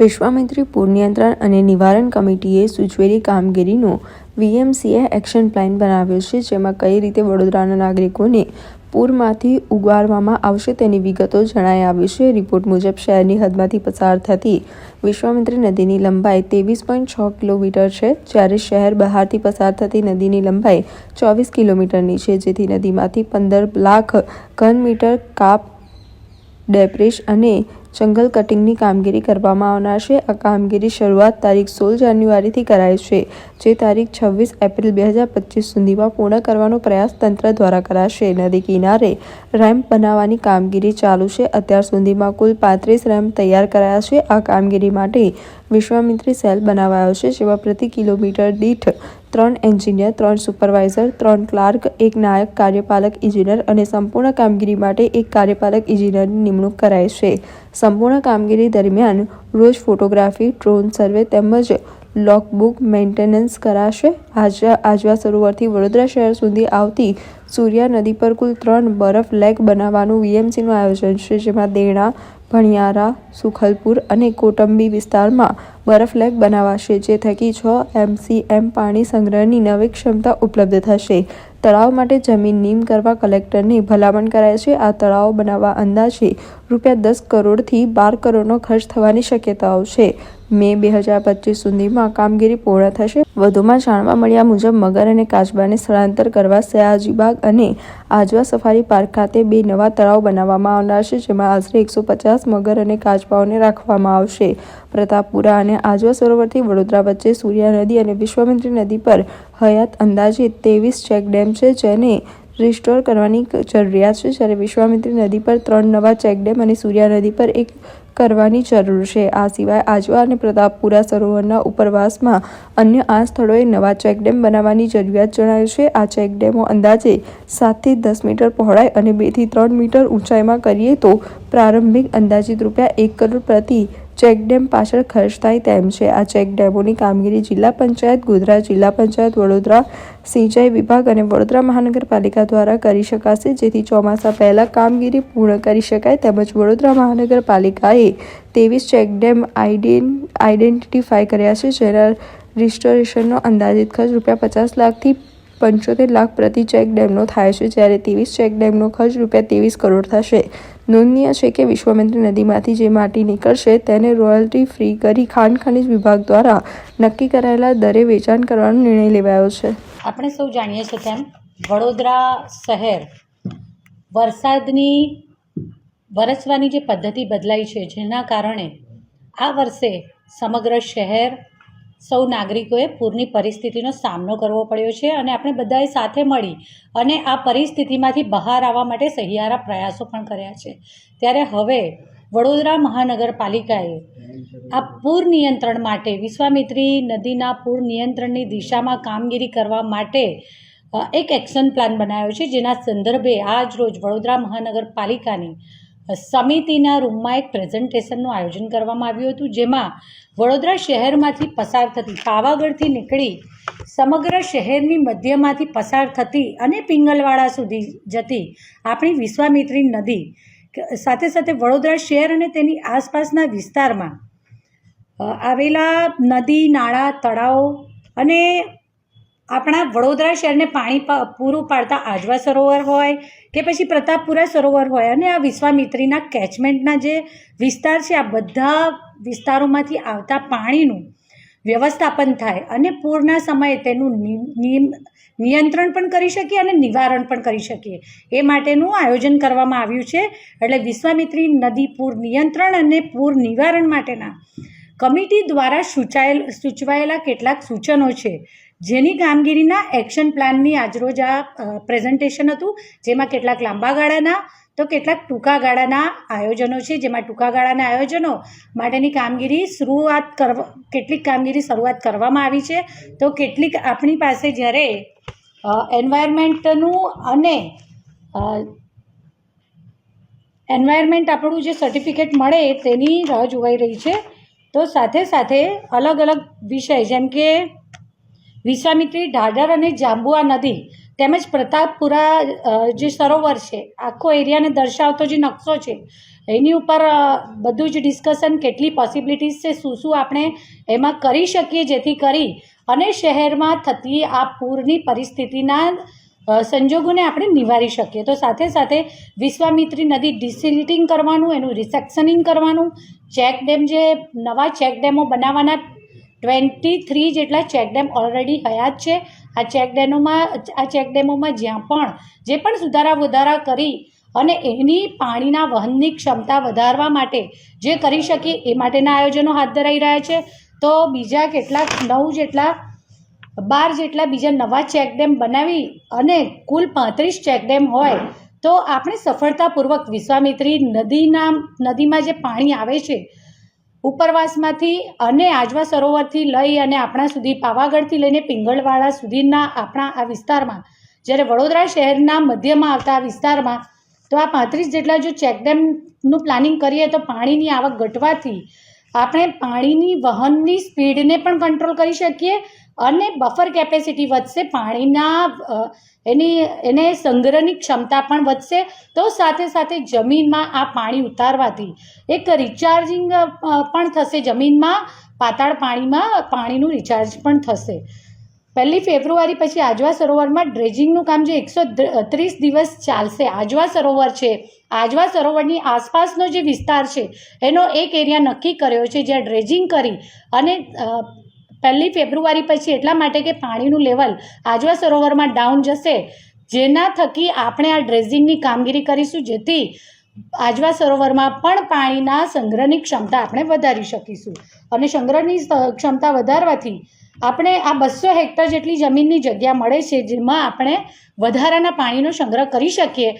વિશ્વામિત્રી પૂર નિયંત્રણ અને નિવારણ કમિટીએ સૂચવેલી કામગીરીનો વીએમસીએ એક્શન પ્લાન બનાવ્યો છે, જેમાં કઈ રીતે વડોદરાના નાગરિકોને પૂરમાંથી ઉગારવામાં આવશે તેની વિગતો જણાઈ આવી છે. રિપોર્ટ મુજબ શહેરની હદમાંથી પસાર થતી વિશ્વામિત્રી નદીની લંબાઈ ત્રેવીસ પોઈન્ટ છ કિલોમીટર છે, જ્યારે શહેર બહારથી પસાર થતી નદીની લંબાઈ ચોવીસ કિલોમીટરની છે, જેથી નદીમાંથી પંદર લાખ ઘન મીટર કાપ ડેપરેશ અને જંગલ કટિંગની કામગીરી કરવામાં આવનાર છે. આ કામગીરી શરૂઆત તારીખ સોળ જાન્યુઆરીથી કરાય છે, જે તારીખ છવ્વીસ એપ્રિલ બે હજાર પચીસ સુધીમાં પૂર્ણ કરવાનો પ્રયાસ તંત્ર દ્વારા કરાશે. નદી કિનારે રેમ્પ બનાવવાની કામગીરી ચાલુ છે. અત્યાર સુધીમાં કુલ પાંત્રીસ રેમ્પ તૈયાર કરાયા છે. આ કામગીરી માટે વિશ્વામિત્રી સેલ બનાવાયો છે જેમાં પ્રતિ કિલોમીટર દીઠ ત્રણ એન્જિનિયર, ત્રણ સુપરવાઇઝર, ત્રણ ક્લાર્ક, એક નાયક, કાર્યપાલક, ઇજનેર અને સંપૂર્ણ કામગીરી માટે એક કાર્યપાલક, ઇજનેરની નિમણૂક કરાય છે. સંપૂર્ણ કામગીરી દરમિયાન રોજ ફોટોગ્રાફી, ડ્રોન સર્વે તેમજ લોકબુક મેન્ટેનન્સ કરાશે. આજવા આજવા સરોવરથી વડોદરા શહેર સુધી આવતી સૂર્યા નદી પર કુલ ત્રણ બરફ લેક બનાવવાનું વીએમસીનું આયોજન છે, જેમાં દેણા ભણિયારા, સુખલપુર અને કોટંબી વિસ્તારમાં બરફ લેક બનાવાશે જે થકી છ એમસીએમ પાણી સંગ્રહની નવી ક્ષમતા ઉપલબ્ધ થશે. તળાવ માટે જમીન નીમ કરવા કલેક્ટરને ભલામણ કરાય છે. આ તળાવ બનાવવા અંદાજે રૂપિયા દસ કરોડથી બાર કરોડનો ખર્ચ થવાની શક્યતાઓ છે. મે બે હજાર પચીસ સુધીમાં કામગીરી પૂર્ણ થશે. વધુમાં જાણવા મળ્યા મુજબ મગર અને કાચબાને સ્થળાંતર કરવા સયાજીબાગ અને આજવા સફારી પાર્ક ખાતે બે નવા તળાવ બનાવવામાં આવનાર છે, જેમાં આશરે એકસો પચાસ મગર અને કાચબાઓને રાખવામાં આવશે. પ્રતાપપુરા અને આજવા સરોવરથી વડોદરા વચ્ચે સૂર્યા નદી અને વિશ્વામિત્રી નદી પર હયાત અંદાજે ત્રેવીસ ચેકડેમ છે, જેને રિસ્ટોર કરવાની જરૂરિયાત છે. જ્યારે વિશ્વામિત્રી નદી પર ત્રણ નવા ચેકડેમ અને સૂર્યા નદી પર એક કરવાની જરૂર છે. આ સિવાય આજવા અને પ્રતાપપુરા સરોવરના ઉપરવાસમાં અન્ય આ સ્થળોએ નવા ચેકડેમ બનાવવાની જરૂરિયાત જણાય છે. આ ચેકડેમો અંદાજે સાતથી દસ મીટર પહોળાઈ અને બેથી ત્રણ મીટર ઊંચાઈમાં કરીએ તો પ્રારંભિક અંદાજિત રૂપિયા એક કરોડ પ્રતિ ચેકડેમ પાછળ ખર્ચ થાય તેમ છે. આ ચેકડેમોની કામગીરી જિલ્લા પંચાયત ગોધરા જિલ્લા પંચાયત, વડોદરા, સિંચાઈ વિભાગ અને વડોદરા મહાનગરપાલિકા દ્વારા કરી શકાશે. જેથી ચોમાસા પહેલાં કામગીરી પૂર્ણ કરી શકાય તેમજ વડોદરા મહાનગરપાલિકાએ ત્રેવીસ ચેકડેમ આઈડેન આઈડેન્ટિફાઈ કર્યા છે, જેના રિસ્ટોરેશનનો અંદાજિત ખર્ચ રૂપિયા પચાસ લાખથી પંચોતેર લાખ પ્રતિ ચેક ડેમનો થાય છે. જ્યારે ત્રેવીસ ચેક ડેમનો ખર્ચ રૂપિયા ત્રેવીસ કરોડ થશે. નોંધનીય છે કે વિશ્વમિત્રી નદીમાંથી જે માટી નીકળશે તેને રોયલ્ટી ફ્રી કરી ખાણ ખનિજ વિભાગ દ્વારા નક્કી કરાયેલા દરે વેચાણ કરવાનો નિર્ણય લેવાયો છે. આપણે સૌ જાણીએ છીએ તેમ વડોદરા શહેર વરસાદની વરસવાની જે પદ્ધતિ બદલાઈ છે, જેના કારણે આ વર્ષે સમગ્ર શહેર સૌ નાગરિકોએ પૂરની પરિસ્થિતિનો સામનો કરવો પડ્યો છે અને આપણે બધાએ સાથે મળી અને આ પરિસ્થિતિમાંથી બહાર આવવા માટે સહિયારા પ્રયાસો પણ કર્યા છે. ત્યારે હવે વડોદરા મહાનગરપાલિકાએ આ પૂર નિયંત્રણ માટે વિશ્વામિત્રી નદીના પૂર નિયંત્રણની દિશામાં કામગીરી કરવા માટે એક એક્શન પ્લાન બનાવ્યો છે. જેના સંદર્ભે આજ રોજ વડોદરા મહાનગરપાલિકાની સમિતિના રૂમમાં એક પ્રેઝન્ટેશનનું આયોજન કરવામાં આવ્યું હતું, જેમાં વડોદરા શહેરમાંથી પસાર થતી, પાવાગઢથી નીકળી સમગ્ર શહેરની મધ્યમાંથી પસાર થતી અને પિંગલવાડા સુધી જતી આપણી વિશ્વામિત્રી નદી સાથે સાથે વડોદરા શહેર અને તેની આસપાસના વિસ્તારમાં આવેલા નદી, નાળા, તળાવો અને આપણા વડોદરા શહેરને પાણી પૂરું પાડતા આજવા સરોવર હોય કે પછી પ્રતાપપુરા સરોવર હોય અને આ વિશ્વામિત્રીના કેચમેન્ટના જે વિસ્તાર છે, આ બધા વિસ્તારોમાંથી આવતા પાણીનું વ્યવસ્થાપન થાય અને પૂરના સમયે તેનું નિયંત્રણ પણ કરી શકીએ અને નિવારણ પણ કરી શકીએ. એ માટેનું આયોજન કરવામાં આવ્યું છે. એટલે વિશ્વામિત્રી નદી પૂર નિયંત્રણ અને પૂર નિવારણ માટેના કમિટી દ્વારા સૂચાયેલ, સૂચવાયેલા કેટલાક સૂચનો છે. જેની કામગીરીના એક્શન પ્લાનની આજરોજ આ પ્રેઝન્ટેશન હતું, જેમાં કેટલાક લાંબા ગાળાના, તો કેટલાક ટૂંકા ગાળાના આયોજનો છે, જેમાં ટૂંકા ગાળાના આયોજનો માટેની કામગીરી શરૂઆત કરવા, કેટલીક કામગીરી શરૂઆત કરવામાં આવી છે, તો કેટલીક આપણી પાસે જ્યારે એન્વાયરમેન્ટનું અને એન્વાયરમેન્ટ આપણું જે સર્ટિફિકેટ મળે તેની રાહ જોવાઈ રહી છે, તો સાથે સાથે અલગ અલગ વિષય, જેમ કે વિશ્વામિત્રી ઢાઢર અને જાંબુઆ નદી તેમજ પ્રતાપપુરા જે સરોવર છે, આખો એરિયાને દર્શાવતો જે નકશો છે, એની ઉપર બધું જ ડિસ્કશન કેટલી પોસિબિલિટીઝ છે, શું શું આપણે એમાં કરી શકીએ જેથી કરી અને શહેરમાં થતી આ પૂરની પરિસ્થિતિના સંજોગોને આપણે નિવારી શકીએ. તો સાથે સાથે વિશ્વામિત્રી નદી ડિસિલિટિંગ કરવાનું, એનું રિસેક્શનિંગ કરવાનું ચેક ડેમ જે નવા ચેક ડેમો બનાવવાના ટ્વેન્ટી થ્રી જેટલા ચેક ડેમ ઓલરેડી હયાત છે. આ ચેક ડેમોમાં, આ ચેક ડેમોમાં જ્યાં પણ, જે પણ સુધારા વધારા કરી અને એની પાણીના વહનની ક્ષમતા વધારવા માટે જે કરી શકીએ એ માટેના આયોજનો હાથ ધરાઈ રહ્યા છે. તો બીજા કેટલાક નવ જેટલા, બાર જેટલા બીજા નવા ચેકડેમ બનાવી અને કુલ પાંત્રીસ ચેકડેમ હોય, તો આપણે સફળતાપૂર્વક વિશ્વામિત્રી નદીના, નદીમાં જે પાણી આવે છે ઉપરવાસમાંથી અને આજવા સરોવરથી લઈ અને આપણા સુધી પાવાગઢથી લઈને પિંગળવાડા સુધીના આપણા આ વિસ્તારમાં, જ્યારે વડોદરા શહેરના મધ્યમાં આવતા વિસ્તારમાં, તો આ પાંત્રીસ જેટલા જો ચેકડેમનું પ્લાનિંગ કરીએ તો પાણીની આવક ઘટવાથી આપણે પાણીની વહનની સ્પીડને પણ કંટ્રોલ કરી શકીએ અને બફર કેપેસિટી વધશે, પાણીના એની, એને સંગ્રહની ક્ષમતા પણ વધશે. તો સાથે સાથે જમીનમાં આ પાણી ઉતારવાથી એક રિચાર્જિંગ પણ થશે જમીનમાં, પાતાળ પાણીમાં પાણીનું રિચાર્જ પણ થશે. પહેલી ફેબ્રુઆરી પછી આજવા સરોવરમાં ડ્રેજિંગનું કામ જે એકસો ત્રીસ દિવસ ચાલશે. આજવા સરોવર છે. આજવા સરોવરની આસપાસનો જે વિસ્તાર છે, એનો એક એરિયા નક્કી કર્યો છે, જ્યાં ડ્રેજિંગ કરી અને પહેલી ફેબ્રુઆરી પછી એટલા માટે કે પાણીનું લેવલ આજવા સરોવરમાં ડાઉન જશે. જેના થકી આપણે આ ડ્રેઝિંગની કામગીરી કરીશું, જેથી આજવા સરોવરમાં પણ પાણીના સંગ્રહની ક્ષમતા આપણે વધારી શકીશું. અને સંગ્રહની ક્ષમતા વધારવાથી આપણે આ બસો હેક્ટર જેટલી જમીનની જગ્યા મળે છે, જેમાં આપણે વધારાના પાણીનો સંગ્રહ કરી શકીએ,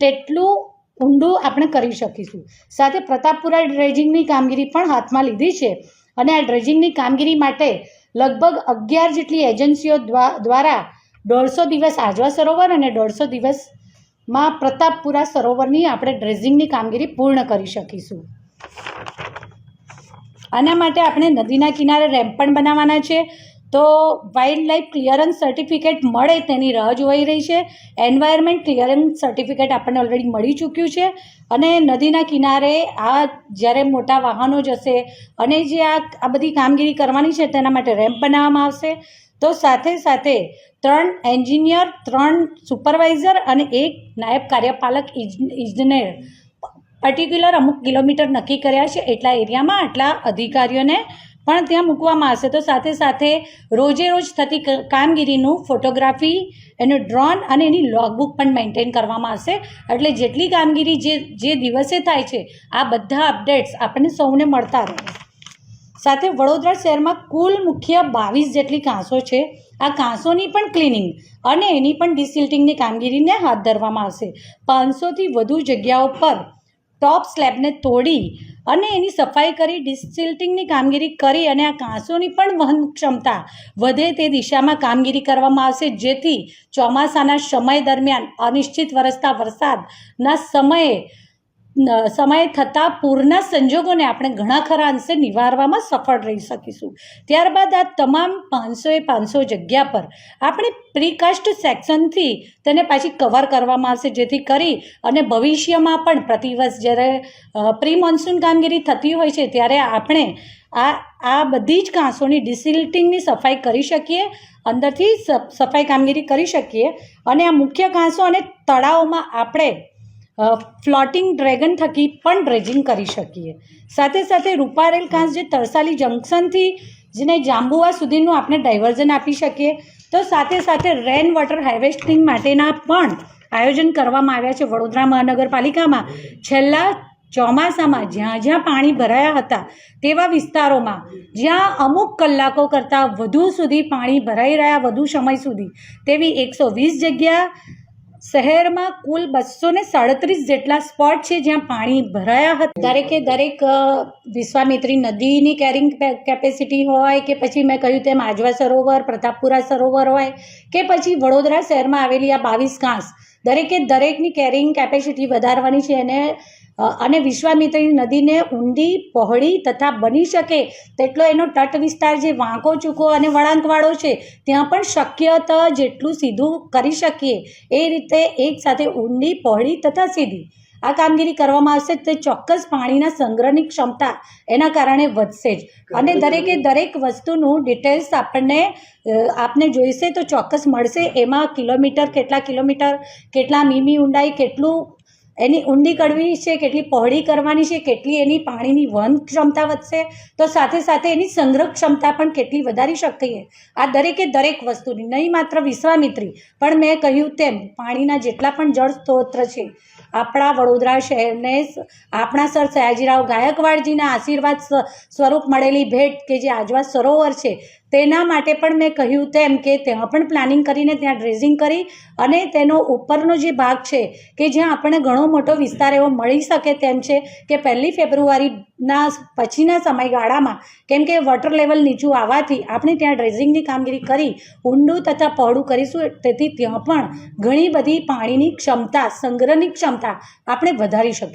તેટલું ઊંડું આપણે કરી શકીશું. સાથે પ્રતાપપુરા ડ્રેજિંગની કામગીરી પણ હાથમાં લીધી છે. અને આ ડ્રેજિંગની કામગીરી માટે લગભગ અગિયાર જેટલી એજન્સીઓ દ્વા- દ્વારા દોઢસો દિવસ આજવા સરોવર અને દોઢસો દિવસમાં પ્રતાપપુરા સરોવરની આપણે ડ્રેજિંગની કામગીરી પૂર્ણ કરી શકીશું. આના માટે આપણે નદીના કિનારે રેમ્પ પણ બનાવવાના છે. તો વાઇલ્ડ લાઈફ ક્લિયરન્સ સર્ટિફિકેટ મળે તેની રાહ જોવાઈ રહી છે. એન્વાયરમેન્ટ ક્લિયરન્સ સર્ટિફિકેટ આપણને ઓલરેડી મળી ચૂક્યું છે. અને નદીના કિનારે આ જ્યારે મોટા વાહનો જશે અને જે આ આ બધી કામગીરી કરવાની છે તેના માટે રેમ્પ બનાવવામાં આવશે. તો સાથે સાથે ત્રણ એન્જિનિયર ત્રણ સુપરવાઇઝર અને એક નાયબ કાર્યપાલક ઇજ- ઇજનેર. પર્ટિક્યુલર અમુક કિલોમીટર નક્કી કર્યા છે એટલા એરિયામાં આટલા અધિકારીઓને પણ ત્યાં મૂકવામાં આવશે. તો સાથે સાથે રોજે રોજ થતી કામગીરીનું ફોટોગ્રાફી, એનું ડ્રોન અને એની લોગબુક પણ મેન્ટેન કરવામાં આવશે. એટલે જેટલી કામગીરી જે જે દિવસે થાય છે, આ બધા અપડેટ્સ આપણને સૌને મળતા રહે. સાથે વડોદરા શહેરમાં કુલ મુખ્ય બાવીસ જેટલી કાંસો છે. આ કાંસોની પણ ક્લિનિંગ અને એની પણ ડિસિલ્ટિંગની કામગીરીને હાથ ધરવામાં આવશે. પાંચસોથી વધુ જગ્યાઓ પર ટોપ સ્લેબને તોડી અને એની સફાઈ કરી ડિસિલ્ટિંગની કામગીરી કરી અને આ કાંસોની પણ વહન ક્ષમતા વધે તે દિશામાં કામગીરી કરવામાં આવશે. જેથી ચોમાસાના સમય દરમિયાન અનિશ્ચિત વરસતા વરસાદના સમયે સમયે થતા પૂરના સંજોગોને આપણે ઘણા ખરા અંશે નિવારવામાં સફળ રહી શકીશું. ત્યારબાદ આ તમામ પાંચસોએ પાંચસો જગ્યા પર આપણે પ્રીકાસ્ટ સેક્શનથી તેને પાછી કવર કરવામાં આવશે, જેથી કરી અને ભવિષ્યમાં પણ પ્રતિવર્ષ જ્યારે પ્રી મોન્સૂન કામગીરી થતી હોય છે, ત્યારે આપણે આ આ બધી જ કાંસોની ડિસિલ્ટિંગની સફાઈ કરી શકીએ, અંદરથી સફાઈ કામગીરી કરી શકીએ અને આ મુખ્ય કાંસો અને તળાવમાં આપણે ફ્લોટિંગ ડ્રેગન થકી પણ ડ્રેજિંગ કરી શકીએ. સાથે સાથે રૂપારેલ કાંસ જે તરસાલી જંકશનથી, જેને જાંબુવા સુધીનું આપણે ડાયવર્ઝન આપી શકીએ, તો સાથે સાથે રેન વોટર હાર્વેસ્ટિંગ માટેના પણ આયોજન કરવામાં આવ્યા છે. વડોદરા મહાનગરપાલિકામાં છેલ્લા ચોમાસામાં જ્યાં જ્યાં પાણી ભરાયા હતા, તેવા વિસ્તારોમાં જ્યાં અમુક કલાકો કરતાં વધુ સુધી પાણી ભરાઈ રહ્યા, વધુ સમય સુધી, તેવી એકસો વીસ જગ્યા શહેરમાં કુલ બસો ને સાડત્રીસ જેટલા સ્પોટ છે જ્યાં પાણી ભરાયા હતા. દરેકે દરેક વિશ્વામિત્રી નદીની કેરિંગ કેપેસિટી હોય કે પછી મેં કહ્યું તેમ આજવા સરોવર પ્રતાપપુરા સરોવર હોય કે પછી વડોદરા શહેરમાં આવેલી આ બાવીસ ઘાસ દરેકે દરેકની કેરિંગ કેપેસિટી વધારવાની છે એને અ, અને વિશ્વામિત્રી નદીને ઊંડી પહોળી તથા બની શકે તેટલો એનો તટ વિસ્તાર જે વાંકો ચૂકો અને વળાંકવાળો છે ત્યાં પણ શક્ય તો જેટલું સીધું કરી શકીએ. એ રીતે એકસાથે ઊંડી પહોળી તથા સીધી. આ કામગીરી કરવામાં આવશે તે ચોક્કસ પાણીના સંગ્રહની ક્ષમતા એના કારણે વધશે જ. અને દરેકે દરેક વસ્તુનું ડિટેલ્સ આપણને આપને જોઈશે તો ચોક્કસ મળશે. એમાં કિલોમીટર કેટલા કિલોમીટર કેટલા મીમી ઊંડાઈ કેટલું એની ઊંડી કરવી છે, કેટલી પહોળી કરવાની છે, કેટલી એની પાણીની વહન ક્ષમતા વધશે, તો સાથે સાથે એની સંગ્રહ ક્ષમતા પણ કેટલી વધારી શકીએ આ દરેકે દરેક વસ્તુની, નહીં માત્ર વિશ્વામિત્રી, પણ મેં કહ્યું તેમ પાણીના જેટલા પણ જળ સ્ત્રોત છે, આપણા વડોદરા શહેરને આપણા સર સયાજીરાવ ગાયકવાડજીના આશીર્વાદ સ્વ- સ્વરૂપ મળેલી ભેટ કે જે આજવા સરોવર છે તેના માટે પણ મેં કહ્યું તેમ કે ત્યાં પણ પ્લાનિંગ કરીને ત્યાં ડ્રેઝિંગ કરી અને તેનો ઉપરનો જે ભાગ છે કે જ્યાં આપણને ઘણો મોટો વિસ્તાર એવો મળી શકે તેમ છે કે પહેલી ફેબ્રુઆરીના પછીના સમયગાળામાં, કેમ કે વોટર લેવલ નીચું આવવાથી આપણે ત્યાં ડ્રેઝિંગની કામગીરી કરી, ઊંડું તથા પહોળું કરીશું, તેથી ત્યાં પણ ઘણી બધી પાણીની ક્ષમતા, સંગ્રહની ક્ષમતા આપણે વધારી શકીશું.